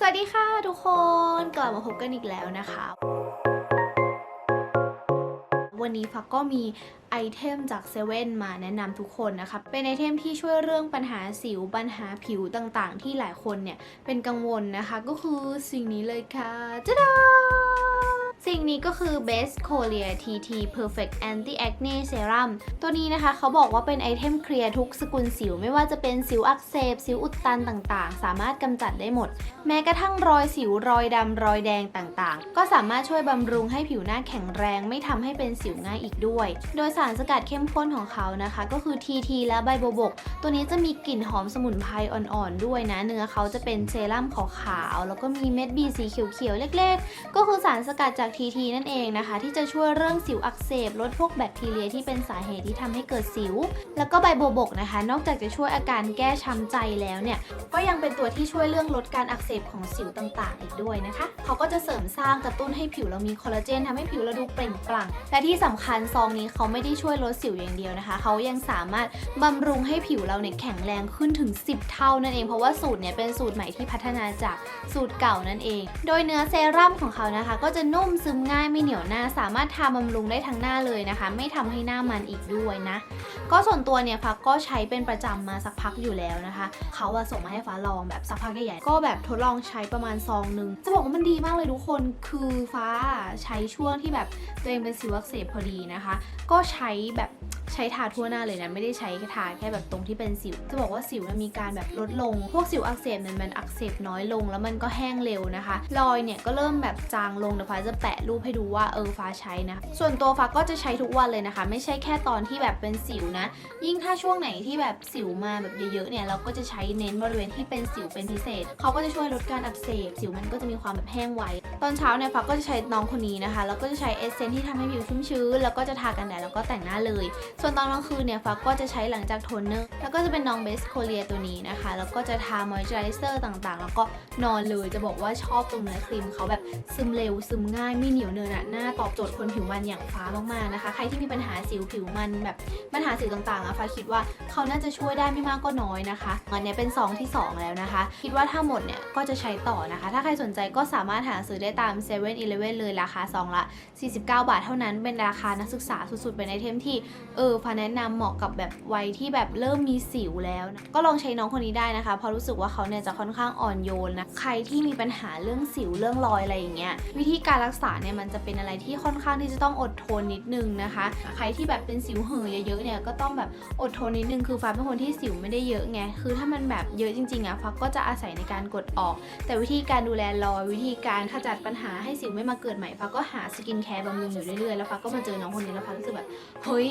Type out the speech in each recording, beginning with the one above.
สวัสดีค่ะทุกคนกลับมาพบกันอีกแล้วนะคะ วันนี้ฟักก็มีไอเทมจากเซเว่นมาแนะนำทุกคนนะคะ เป็นไอเทมที่ช่วยเรื่องปัญหาสิวปัญหาผิวต่างๆ ที่หลายคนเนี่ยเป็นกังวลนะคะ ก็คือสิ่งนี้เลยค่ะจ้าดา สิ่งนี้ก็คือ Best Korea TT Perfect Anti Acne Serum ตัวนี้นะคะเขาบอกว่าเป็นไอเทมเคลียร์ทุกสกุลสิว ไม่ว่าจะเป็นสิวอักเสบ สิวอุดตันต่างๆ สามารถกำจัดได้หมด แม้กระทั่งรอยสิวรอยดำรอยแดงต่างๆ ก็สามารถช่วยบำรุงให้ผิวหน้าแข็งแรง ไม่ทำให้เป็นสิวง่ายอีกด้วย โดยสารสกัดเข้มข้นของเขานะคะ ก็คือ TT และใบโบบก ตัวนี้จะมีกลิ่นหอมสมุนไพรอ่อนๆด้วยนะ เนื้อเขาจะเป็นเซรั่มขาวๆแล้วก็มีเม็ดบีสีเขียวๆเล็ก ๆ ก็คือสารสกัดจาก TT นั่นเองนะคะ ที่จะช่วยเรื่องสิวอักเสบลดพวกแบคทีเรียที่เป็นสาเหตุที่ทำให้เกิดสิว แล้วก็ใบโบบกนะคะ นอกจากจะช่วยอาการแก้ช้ำใจแล้วเนี่ยก็ยังเป็นตัวที่ช่วยเรื่องลดการอักเสบของสิวต่างๆ อีกด้วยนะคะเขาก็จะเสริมสร้างกระตุ้นให้ผิวเรามีคอลลาเจนทำให้ผิวเราดูเปล่งปลั่งและที่สำคัญซองนี้เขาไม่ได้ช่วยลดสิวอย่างเดียวนะคะเขายังสามารถบำรุงให้ผิวเราเนี่ยแข็งแรงขึ้นถึง 10 เท่านั่นเองเพราะว่าสูตรเนี่ยเป็นสูตรใหม่ที่พัฒนาจากสูตรเก่านั่นเอง โดยเนื้อเซรั่มของเขานะคะ ก็จะนุ่มซึมง่ายไม่เหนียวหน้า สามารถทาบำรุงได้ทั้งหน้าเลยนะคะ ไม่ทำให้หน้ามันอีกด้วยนะ ก็ส่วนตัวเนี่ยฟ้าก็ใช้เป็นประจำมาสักพักอยู่แล้วนะคะ เขาอะส่งมาให้ฟ้าลองแบบสักพักใหญ่ๆก็แบบทดลองใช้ประมาณซองหนึ่งจะบอกว่ามันดีมากเลยทุกคนคือฟ้าใช้ช่วงที่แบบตัวเองเป็นสิวอักเสบพอดีนะคะ ก็ใช้แบบ ช้ทาทั่วหน้าเลยนะไม่ได้ใช้ทาแค่แบบตรงที่เป็นสิว จะบอกว่าสิวมันมีการแบบลดลง พวกสิวอักเสบเนี่ยมันอักเสบน้อยลง แล้วมันก็แห้งเร็วนะคะ รอยเนี่ยก็เริ่มแบบจางลงเดี๋ยวฟ้าจะแปะรูปให้ดูว่าเออฟ้าใช้นะ ส่วนตัวฟ้าก็จะใช้ทุกวันเลยนะคะ ไม่ใช่แค่ตอนที่แบบเป็นสิวนะ ยิ่งถ้าช่วงไหนที่แบบสิวมาแบบเยอะๆเนี่ยเราก็จะใช้เน้นบริเวณที่เป็นสิวเป็นพิเศษ เขาก็จะช่วยลดการอักเสบ สิวมันก็จะมีความแบบแห้งไว ตอนเช้าเนี่ยฟ้าก็จะใช้น้องคนนี้นะคะ แล้วก็จะใช้เอสเซนที่ทำให้ผิวชุ่มชื้น แล้วก็จะทากันแดดแล้วก็แต่งหน้าเลยส่วนตอนกลางคืนเนี่ยฟ้าก็จะใช้หลังจากโทนเนอร์แล้วก็จะเป็นน้องเบสโคเลียตัวนี้นะคะ แล้วก็จะทามอยเจอไรเซอร์ต่างๆ แล้วก็นอนเลยจะบอกว่าชอบตรงเนื้อครีมเขาแบบซึมเร็วซึมง่ายไม่เหนียวเนินอะหน้าตอบโจทย์คนผิวมันอย่างฟ้ามากๆนะคะ ใครที่มีปัญหาสิวผิวมันแบบปัญหาสิวต่างๆอะฟ้าคิดว่าเขาน่าจะช่วยได้ไม่มากก็น้อยนะคะอันนี้เป็นซองที่สองแล้วนะคะ คิดว่าถ้าหมดเนี่ยก็จะใช้ต่อนะคะ ถ้าใครสนใจก็สามารถหาซื้อได้ตาม7 e เ e ่ e อเลยราคาซองละ 49 บาทเท่านั้นเป็นราคานักศึกษาสุดๆเป็นไอเทมที่เอออฟ้าแนะนำเหมาะกับแบบวัยที่แบบเริ่มมีสิวแล้วนะก็ลองใช้น้องคนนี้ได้นะคะเพราะรู้สึกว่าเขาเนี่ยจะค่อนข้างอ่อนโยนนะใครที่มีปัญหาเรื่องสิวเรื่องรอยอะไรอย่างเงี้ยวิธีการรักษาเนี่ยมันจะเป็นอะไรที่ค่อนข้างที่จะต้องอดทนนิดนึงนะคะ ใครที่แบบเป็นสิวเห่อเยอะๆเนี่ยก็ต้องแบบอดทนนิดนึงคือฟ้าเป็นคนที่สิวไม่ได้เยอะไงคือถ้ามันแบบเยอะจริงๆอะฟ้าก็จะอาศัยในการกดออก แต่วิธีการดูแลรอยวิธีการขจัดปัญหาให้สิวไม่มาเกิดใหม่ฟ้าก็หาสกินแคร์บำรุงอยู่เรื่อยๆแล้วฟ้าก็มาเจอน้องคนนี้แล้วฟ้ารู้สึกแบบเฮ้ย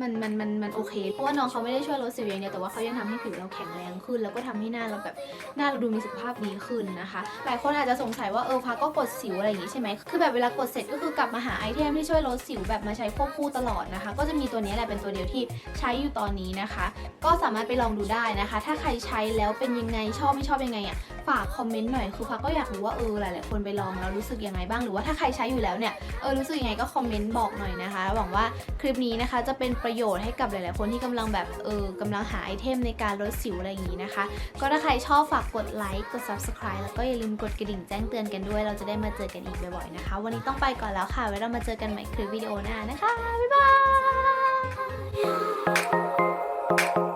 มันมันมันมันโอเค เพราะว่าน้องเขาไม่ได้ช่วยลดสิวอย่างเดียวแต่ว่าเขายังทำให้ผิวเราแข็งแรงขึ้น แล้วก็ทำให้หน้าเราแบบหน้าเราดูมีสุขภาพดีขึ้นนะคะ หลายคนอาจจะสงสัยว่าเออพักก็กดสิวอะไรอย่างงี้ใช่ไหมคือแบบเวลากดเสร็จก็คือกลับมาหาไอเทมที่ช่วยลดสิวแบบมาใช้ควบคู่ตลอดนะคะ ก็จะมีตัวนี้แหละเป็นตัวเดียวที่ใช้อยู่ตอนนี้นะคะ ก็สามารถไปลองดูได้นะคะ ถ้าใครใช้แล้วเป็นยังไงชอบไม่ชอบยังไงอะฝากคอมเมนต์หน่อยคือพักก็อยากรู้ว่าเออหลายๆคนไปลองแล้วรู้สึกยังไงบ้างหรือว่าถ้าใครใช้อยู่แล้วเนี่ยเออรู้สึกยังไงก็คอมเมนต์บอกหน่อยนะคะหวังว่าคลิปนี้นะคะจะเป็นประโยชน์ให้กับหลาย ๆ คนที่กำลังแบบเออกำลังหาไอเทมในการลดสิวอะไรอย่างนี้นะคะ ก็ถ้าใครชอบฝากกดไลค์กด subscribe แล้วก็อย่าลืมกดกระดิ่งแจ้งเตือนกันด้วย เราจะได้มาเจอกันอีกบ่อย ๆ นะคะ วันนี้ต้องไปก่อนแล้วค่ะไว้เรามาเจอกันใหม่คลิปวิดีโอหน้านะคะบ๊ายบาย